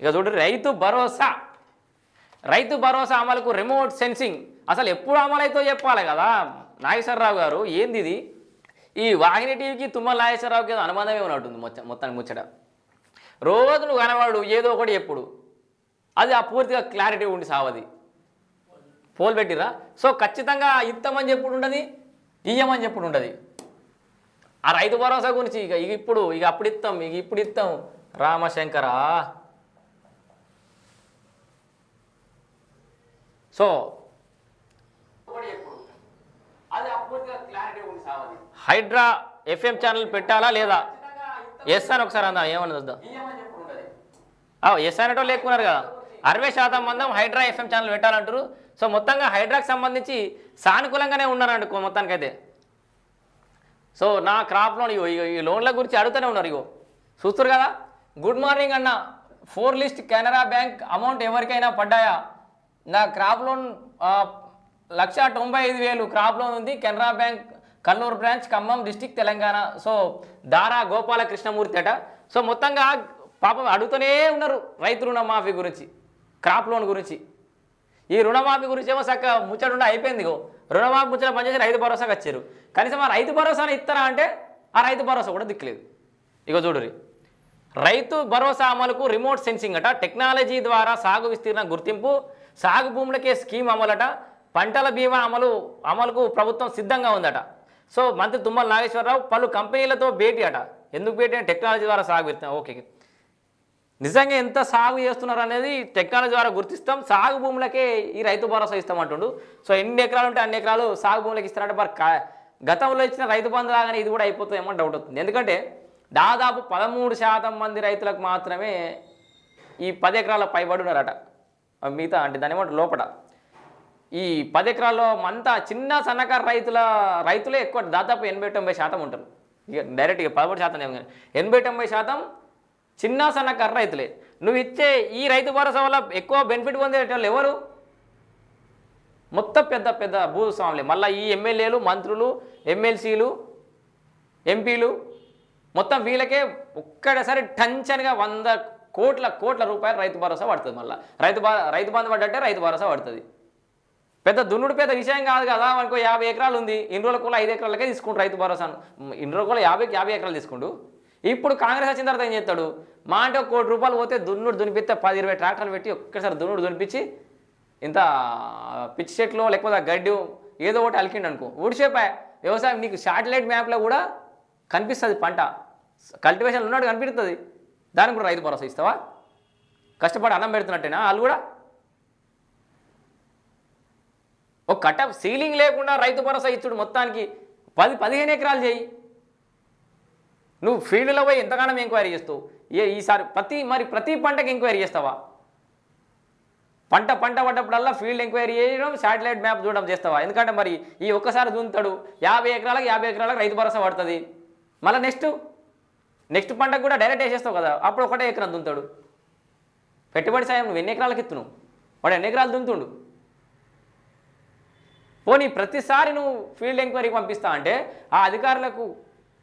ఇక చూడు రైతు భరోసా. రైతు భరోసా అమలుకు రిమోట్ సెన్సింగ్ అసలు ఎప్పుడు అమలైతో చెప్పాలి కదా? నాగేశ్వరరావు గారు ఏంది ఇది? ఈ వాహిని టీవీకి తుమ్మల నాగేశ్వరరావుకి ఏదో అనుబంధమే ఉన్నట్టుంది మొత్తం మొత్తానికి ముచ్చట. రోజు నువ్వు కనవాడు ఏదో ఒకటి ఎప్పుడు. అది ఆ పూర్తిగా క్లారిటీ ఉండి సావది. పోల్ పెట్టిరా? సో ఖచ్చితంగా ఇస్తామని చెప్పుడు ఉండదు ఇయ్యమని చెప్పుడు ఉండదు ఆ రైతు భరోసా గురించి ఇక ఇక ఇప్పుడు ఇక అప్పుడు ఇస్తాం ఇక ఇప్పుడు ఇస్తాం రామశంకరా. సో హైడ్రా ఎఫ్ఎం ఛానల్ పెట్టాలా లేదా? ఎస్ అని ఒకసారి అందా ఏమని చూద్దాం ఎస్ అనేటో లేకున్నారు కదా. అరవై శాతం మందం హైడ్రా ఎఫ్ఎం ఛానల్ పెట్టాలంటారు సో మొత్తంగా హైడ్రాకి సంబంధించి సానుకూలంగానే ఉన్నారండి మొత్తానికైతే. సో నా క్రాప్ లోన్ ఈ లోన్ల గురించి అడుగుతూనే ఉన్నారు ఇగో. చూస్తారు కదా? గుడ్ మార్నింగ్ అన్న. Four list Canara bank amount ఎవరికైనా పడ్డాయా? నా క్రాప్ లోన్ లక్ష తొంభై ఐదు వేలు క్రాప్ లోన్ ఉంది. Canara bank Kalluru branch Khammam district Telangana. So Dara Gopala Krishnamurthy అట. సో మొత్తంగా పాపం అడుగుతూనే ఉన్నారు రైతు రుణమాఫీ గురించి క్రాప్ లోన్ గురించి. ఈ రుణమాఫీ గురించి ఏమో చక్క ముచ్చటుండ అయిపోయింది ఇగో. రుణమాఫీ ముచ్చట పనిచేసి రైతు భరోసాకి వచ్చారు. కనీసం ఆ రైతు భరోసాని ఇస్తారా అంటే ఆ రైతు భరోసా కూడా దిక్కులేదు. ఇగో చూడురి రైతు భరోసా అమలుకు రిమోట్ సెన్సింగ్ అట. టెక్నాలజీ ద్వారా సాగు విస్తీర్ణ గుర్తింపు సాగు భూములకే స్కీమ్ అమలట పంటల బీమా అమలు అమలుకు ప్రభుత్వం సిద్ధంగా ఉందట. సో మంత్రి తుమ్మల నాగేశ్వరరావు పలు కంపెనీలతో భేటీ అట. ఎందుకు భేటీ అంటే టెక్నాలజీ ద్వారా సాగు విస్తీర్ణ ఓకే నిజంగా ఎంత సాగు చేస్తున్నారు అనేది టెక్నాలజీ ద్వారా గుర్తిస్తాం. సాగు భూములకే ఈ రైతు భరోసా ఇస్తామంటుండు. సో ఎన్ని ఎకరాలు ఉంటే అన్ని ఎకరాలు సాగు భూములకి ఇస్తారంటే. మరి గతంలో ఇచ్చిన రైతు బంధు లాగానే ఇది కూడా అయిపోతుందేమో డౌట్ అవుతుంది ఎందుకంటే దాదాపు పదమూడు శాతం మంది రైతులకు మాత్రమే ఈ పది ఎకరాల పైబడి ఉన్నారట. మిగతా అంటే దాని ఏమంటారు? లోపల. ఈ పది ఎకరాల్లో అంతా చిన్న సన్నకారు రైతుల రైతులే ఎక్కువ దాదాపు ఎనభై తొంభై శాతం ఉంటారు. ఇక డైరెక్ట్గా పదమూడు శాతం ఏం కానీ ఎనభై తొంభై శాతం చిన్న సన్నకారు రైతులే. నువ్వు ఇచ్చే ఈ రైతు భరోసా వల్ల ఎక్కువ బెనిఫిట్ పొందేటోళ్ళు ఎవరు? మొత్తం పెద్ద పెద్ద భూస్వాములే. మళ్ళీ ఈ ఎమ్మెల్యేలు మంత్రులు ఎమ్మెల్సీలు ఎంపీలు మొత్తం వీళ్ళకే ఒక్కడసారి టెన్షన్గా వంద కోట్ల కోట్ల రూపాయలు రైతు భరోసా పడుతుంది మళ్ళీ. రైతు రైతు బంధు పడ్డట్టే రైతు భరోసా పడుతుంది. పెద్ద దున్నుడు పెద్ద విషయం కాదు కదా మనకు యాభై ఎకరాలు ఉంది. ఇన్ని రోజుల కూడా ఐదు ఎకరాలకే తీసుకుంటు రైతు భరోసాను. ఇన్ని రోజులు కూడా యాభై యాభై ఎకరాలు తీసుకుంటూ ఇప్పుడు కాంగ్రెస్ వచ్చిన తర్వాత ఏం చేస్తాడు? మా అంటే ఒక కోటి రూపాయలు పోతే దున్నుడు దునిపిస్తే పది ఇరవై ట్రాక్టర్లు పెట్టి ఒక్కసారి దున్నుడు దునిపించి ఇంత పిచ్చి చెట్లు లేకపోతే గడ్డి ఏదో ఒకటి అలికిండు అనుకో. ఊడిసేపాయ వ్యవసాయం నీకు శాటిలైట్ మ్యాప్లో కూడా కనిపిస్తుంది పంట. కల్టివేషన్ ఉన్నాడు కనిపిస్తుంది. దానికి కూడా రైతు భరోసా ఇస్తావా? కష్టపడి అన్నం పెడుతున్నట్టేనా వాళ్ళు కూడా? ఒక కట్ట సీలింగ్ లేకుండా రైతు భరోసా ఇచ్చుడు మొత్తానికి పది పదిహేను ఎకరాలు చేయి. నువ్వు ఫీల్డ్లో పోయి ఎంతగానో ఎంక్వైరీ చేస్తావు? ఏ ఈసారి ప్రతి మరి ప్రతి పంటకి ఎంక్వైరీ చేస్తావా? పంట పంట పడ్డప్పుడల్లా ఫీల్డ్ ఎంక్వైరీ చేయడం శాటిలైట్ మ్యాప్ చూడడం చేస్తావా? ఎందుకంటే మరి ఈ ఒక్కసారి దున్నుతాడు యాభై ఎకరాలకు యాభై ఎకరాలకు రైతు భరోసా పడుతుంది. మళ్ళీ నెక్స్ట్ నెక్స్ట్ పంటకు కూడా డైరెక్ట్ వేసేస్తావు కదా అప్పుడు ఒకటే ఎకరం దుంతాడు పెట్టుబడి సాయం నువ్వు ఎన్ని ఎకరాలకు ఇస్తున్నావు వాడు ఎన్ని ఎకరాలు దున్నుతుండు? పోనీ ప్రతిసారి నువ్వు ఫీల్డ్ ఎంక్వైరీకి పంపిస్తా అంటే ఆ అధికారులకు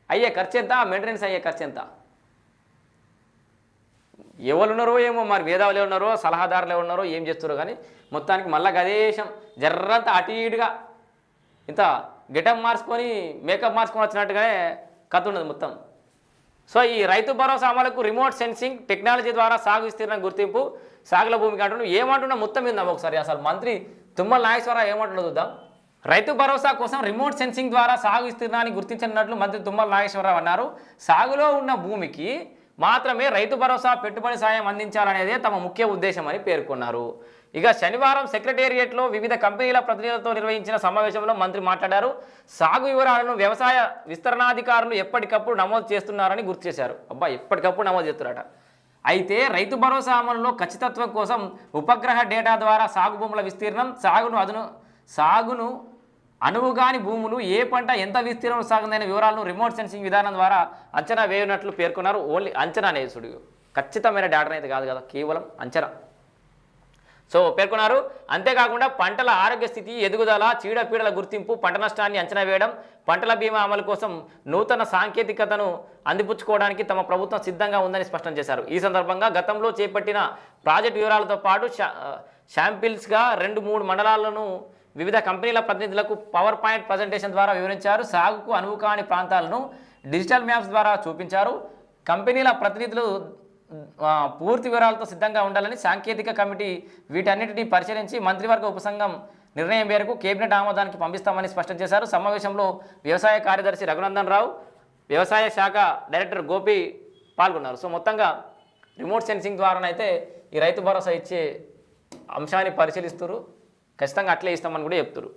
అయ్యే ఖర్చు ఎంత ఆ మెయింటెనెన్స్ అయ్యే ఖర్చు ఎంత? ఎవరు ఉన్నారో ఏమో మరి వేదావులు ఉన్నారో సలహాదారులే ఉన్నారో ఏం చేస్తారో కానీ మొత్తానికి మళ్ళా గదేశం జర్రంత అటు ఇటుగా ఇంత గెటప్ మార్చుకొని మేకప్ మార్చుకొని వచ్చినట్టుగానే కథ ఉన్నది మొత్తం. సో ఈ రైతు భరోసా అమలుకు రిమోట్ సెన్సింగ్ టెక్నాలజీ ద్వారా సాగు విస్తీర్ణం గుర్తింపు సాగుల భూమికి అంటున్నాడు ఏమంటున్నా మొత్తం మీద ఒకసారి. అసలు మంత్రి తుమ్మల నాగేశ్వరరావు ఏమంటున్నా చూద్దాం. రైతు భరోసా కోసం రిమోట్ సెన్సింగ్ ద్వారా సాగు విస్తీర్ణాన్ని గుర్తించినట్లు మంత్రి తుమ్మల నాగేశ్వరరావు అన్నారు. సాగులో ఉన్న భూమికి మాత్రమే రైతు భరోసా పెట్టుబడి సాయం అందించాలనేదే తమ ముఖ్య ఉద్దేశం అని పేర్కొన్నారు. ఇక శనివారం సెక్రటేరియట్లో వివిధ కంపెనీల ప్రతినిధులతో నిర్వహించిన సమావేశంలో మంత్రి మాట్లాడారు. సాగు వివరాలను వ్యవసాయ విస్తరణాధికారులు ఎప్పటికప్పుడు నమోదు చేస్తున్నారని గుర్తు చేశారు. అబ్బా ఎప్పటికప్పుడు నమోదు చేస్తున్నారట. అయితే రైతు భరోసా అమలులో ఖచ్చితత్వం కోసం ఉపగ్రహ డేటా ద్వారా సాగు భూముల విస్తీర్ణం సాగును అదును సాగును అనువుగాని భూములు ఏ పంట ఎంత విస్తీర్ణం సాగుందనే వివరాలను రిమోట్ సెన్సింగ్ విధానం ద్వారా అంచనా వేయనట్లు పేర్కొన్నారు. ఓన్లీ అంచనా నేసుడు ఖచ్చితమైన డేటా అయితే కాదు కదా కేవలం అంచనా. సో పేర్కొన్నారు. అంతేకాకుండా పంటల ఆరోగ్య స్థితి ఎదుగుదల చీడపీడల గుర్తింపు పంట నష్టాన్ని అంచనా వేయడం పంటల బీమా అమలు కోసం నూతన సాంకేతికతను అందిపుచ్చుకోవడానికి తమ ప్రభుత్వం సిద్ధంగా ఉందని స్పష్టం చేశారు. ఈ సందర్భంగా గతంలో చేపట్టిన ప్రాజెక్టు వివరాలతో పాటు షా- శాంపిల్స్గా రెండు మూడు మండలాలను వివిధ కంపెనీల ప్రతినిధులకు పవర్ పాయింట్ ప్రజెంటేషన్ ద్వారా వివరించారు. సాగుకు అనువు కాని ప్రాంతాలను డిజిటల్ మ్యాప్స్ ద్వారా చూపించారు. కంపెనీల ప్రతినిధులు పూర్తి వివరాలతో సిద్ధంగా ఉండాలని సాంకేతిక కమిటీ వీటన్నిటిని పరిశీలించి మంత్రివర్గ ఉపసంఘం నిర్ణయం మేరకు కేబినెట్ ఆమోదానికి పంపిస్తామని స్పష్టం చేశారు. సమావేశంలో వ్యవసాయ కార్యదర్శి రఘునందన్ రావు వ్యవసాయ శాఖ డైరెక్టర్ గోపి పాల్గొన్నారు. సో మొత్తంగా రిమోట్ సెన్సింగ్ ద్వారానైతే ఈ రైతు భరోసా ఇచ్చే అంశాన్ని పరిశీలిస్తారు. ఖచ్చితంగా అట్లే ఇస్తామని కూడా చెప్తారు.